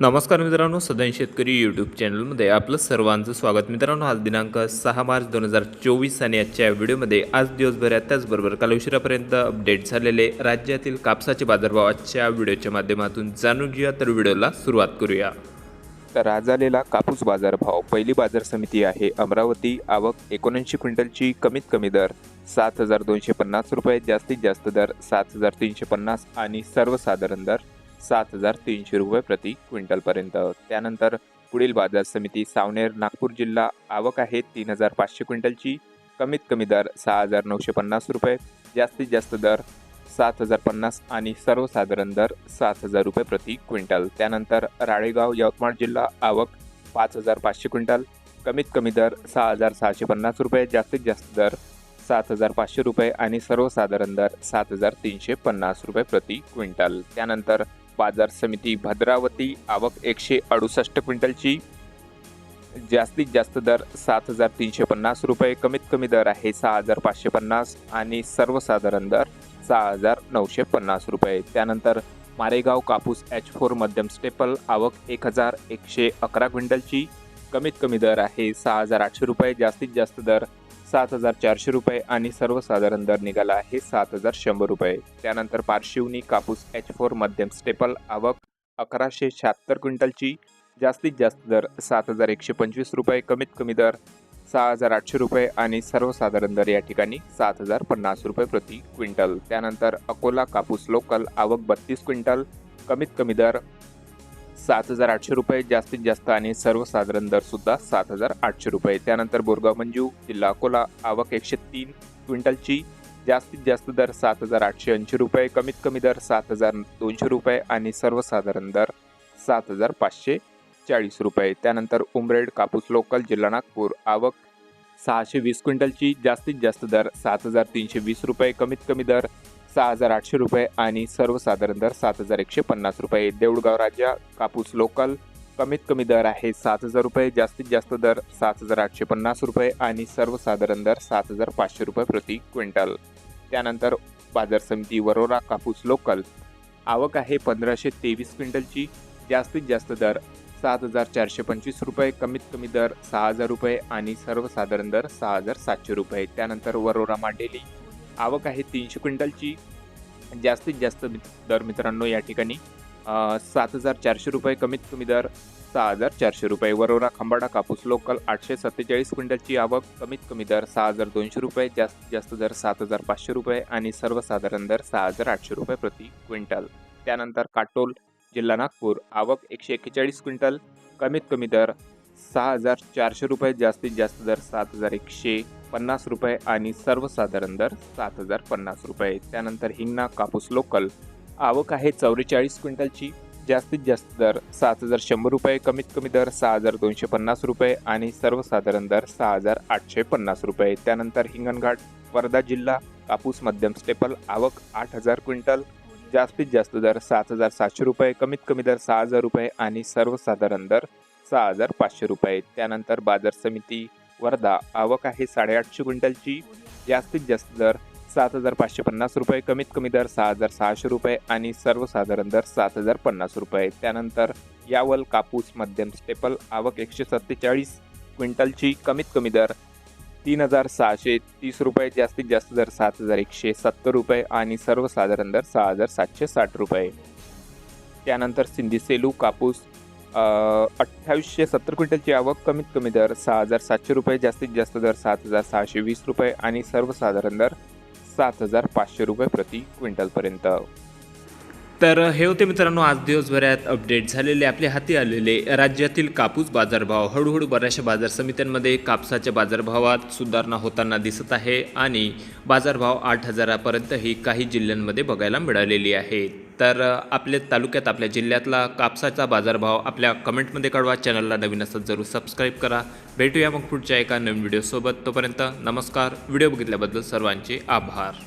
नमस्कार मित्रांनो सदन शेतकरी यूट्यूब चॅनलमध्ये आपलं सर्वांचं स्वागत. मित्रांनो आज दिनांक सहा मार्च दोन हजार चोवीस आणि आजच्या व्हिडिओमध्ये आज दिवसभरात त्याचबरोबर काल उशिरापर्यंत अपडेट झालेले राज्यातील कापसाचे बाजारभाव आजच्या व्हिडिओच्या माध्यमातून जाणून घेऊया. तर व्हिडिओला सुरुवात करूया. तर आज आलेला कापूस बाजारभाव पहिली बाजार समिती आहे. अमरावती आवक एकोणऐंशी क्विंटलची कमीत कमी दर सात हजार दोनशे पन्नास रुपये जास्तीत जास्त दर सात हजार तीनशे पन्नास आणि सर्वसाधारण दर सात हजार तीनशे रुपये प्रति क्विंटलपर्यंत. त्यानंतर पुढील बाजार समिती सावनेर नागपूर जिल्हा आवक आहे तीन हजार पाचशे क्विंटलची. कमीत कमी दर सहा हजार नऊशे पन्नास रुपये जास्तीत जास्त दर सात हजार पन्नास आणि सर्वसाधारण दर सात हजार रुपये प्रति क्विंटल. त्यानंतर राळेगाव यवतमाळ जिल्हा आवक पाच हजार पाचशे क्विंटल. कमीत कमी दर सहा हजार सहाशे पन्नास रुपये जास्तीत जास्त दर सात हजार पाचशे रुपये आणि सर्वसाधारण दर सात हजार तीनशे पन्नास रुपये प्रति क्विंटल. त्यानंतर बाजार समिती भद्रावती आवक एकशे अडुसष्ट क्विंटलची. जास्तीत जास्त दर सात हजार तीनशे पन्नास रुपये कमीत कमी दर आहे सहा हजार पाचशे पन्नास आणि सर्वसाधारण दर सहा हजार नऊशे पन्नास रुपये. त्यानंतर मारेगाव कापूस एच फोर मध्यम स्टेपल आवक एक हजार एकशे अकरा क्विंटलची कमीत कमी दर आहे सहा हजार आठशे रुपये. जास्तीत जास्त दर सात हजार चारशे रुपये आणि सर्वसाधारण दर निघाला आहे सात हजार शंभर रुपये. त्यानंतर पारशिवनी कापूस एच फोर मध्यम स्टेपल आवक अकराशे शहात्तर क्विंटलची. जास्तीत जास्त दर सात हजार एकशे पंचवीस रुपये कमीत कमी दर सहा हजार आठशे रुपये आणि सर्वसाधारण दर या ठिकाणी सात हजार पन्नास रुपये प्रति क्विंटल. त्यानंतर अकोला कापूस लोकल आवक बत्तीस क्विंटल कमीत कमी दर सात हजार आठशे रुपये जास्तीत जास्त आणि सर्वसाधारण दर सुद्धा सात हजार आठशे रुपये. त्यानंतर बोरगाव मंजू जिल्हा अकोला आवक एकशे तीन क्विंटलची जास्तीत जास्त दर सात हजार आठशे ऐंशी रुपये कमीत कमी दर सात हजार दोनशे रुपये आणि सर्वसाधारण दर सात हजार पाचशे चाळीस रुपये. त्यानंतर उमरेड कापूस लोकल जिल्हा नागपूर आवक सहाशे वीस क्विंटलची जास्तीत जास्त दर सात हजार तीनशे वीस रुपये कमीत कमी दर सहा हजार आठशे रुपये आणि सर्वसाधारण दर सात हजार एकशे पन्नास रुपये. देऊळगाव राजा कापूस लोकल कमीत कमी दर आहे सात हजार रुपये जास्तीत जास्त दर सात हजार आठशे पन्नास रुपये आणि सर्वसाधारण दर सात हजार पाचशे रुपये प्रति क्विंटल. त्यानंतर बाजार समिती वरोरा कापूस लोकल आवक आहे पंधराशे तेवीस क्विंटलची जास्तीत जास्त दर सात हजार चारशे पंचवीस रुपये कमीत कमी दर सहा हजार रुपये आणि सर्वसाधारण दर सहा हजार सातशे रुपये. त्यानंतर वरोरा मांडेली आवक आहे तीनशे क्विंटलची. जास्तीत जास्त दर मित्रांनो या ठिकाणी सात हजार चारशे रुपये कमीत कमी दर सहा हजार चारशे रुपये. वरोरा खंबाडा कापूस लोकल आठशे सत्तेचाळीस क्विंटलची आवक कमीत कमी दर सहा हजार दोनशे रुपये जास्तीत जास्त दर सात हजार पाचशे रुपये आणि सर्वसाधारण दर सहा हजार आठशे रुपये प्रति क्विंटल. त्यानंतर काटोल जिल्हा नागपूर आवक एकशे एक्केचाळीस क्विंटल कमीत कमी दर सहा हजार चारशे रुपये जास्तीत जास्त दर सात हजार एकशे पन्नास रुपये आणि सर्वसाधारण दर सात हजार पन्नास रुपये. त्यानंतर हिंगणा कापूस लोकल. आवक आहे चौवेचाळीस क्विंटलची. जास्तीत जास्त दर सात हजार शंभर रुपये कमीत कमी दर सहा हजार दोनशे पन्नास रुपये आणि सर्वसाधारण दर सहा हजार आठशे पन्नास रुपये. त्यानंतर हिंगणघाट वर्धा जिल्हा कापूस मध्यम स्टेपल आवक आठ हजार क्विंटल. जास्तीत जास्त दर सात हजार सातशे रुपये कमीत कमी दर सहा हजार रुपये आणि सर्वसाधारण दर सहा हजार पाचशे रुपये. त्यानंतर बाजार समिती वर्धा आवक आहे साडेआठशे क्विंटलची. जास्तीत जास्त दर सात हजार पाचशे पन्नास रुपये कमीत कमी दर सहा हजार सहाशे रुपये आणि सर्वसाधारण दर सात हजार पन्नास रुपये. त्यानंतर यावल कापूस मध्यम स्टेपल आवक एकशे सत्तेचाळीस क्विंटलची कमीत कमी दर तीन हजार सहाशे तीस रुपये जास्तीत जास्त दर सात हजार एकशे सत्तर रुपये आणि सर्वसाधारण दर सहा हजार सातशे साठ रुपये. त्यानंतर सिंधी सेलू कापूस अठ्ठावीसशे सत्तर क्विंटलची आवक कमीत कमी दर सहा हजार सातशे रुपये जास्तीत जास्त दर सात हजार सहाशे वीस रुपये आणि सर्वसाधारण दर सात हजार पाचशे रुपये प्रति क्विंटलपर्यंत. तर हे होते मित्रांनो आज दिवसभरात अपडेट झालेले आपल्या हाती आलेले राज्यातील कापूस बाजारभाव. हळूहळू बऱ्याचशा बाजार समित्यांमध्ये कापसाच्या बाजारभावात सुधारणा होताना दिसत आहे आणि बाजारभाव आठ हजारापर्यंतही काही जिल्ह्यांमध्ये बघायला मिळालेली आहे. तर आपल्या तालुक्यात आपल्या जिल्ह्यातला कापसाचा बाजारभाव आपल्या कमेंटमध्ये कळवा चॅनलला नवीन असत जरूर सबस्क्राईब करा. भेटूया मग पुढच्या एका नवीन व्हिडिओसोबत तोपर्यंत नमस्कार. व्हिडिओ बघितल्याबद्दल सर्वांचे आभार.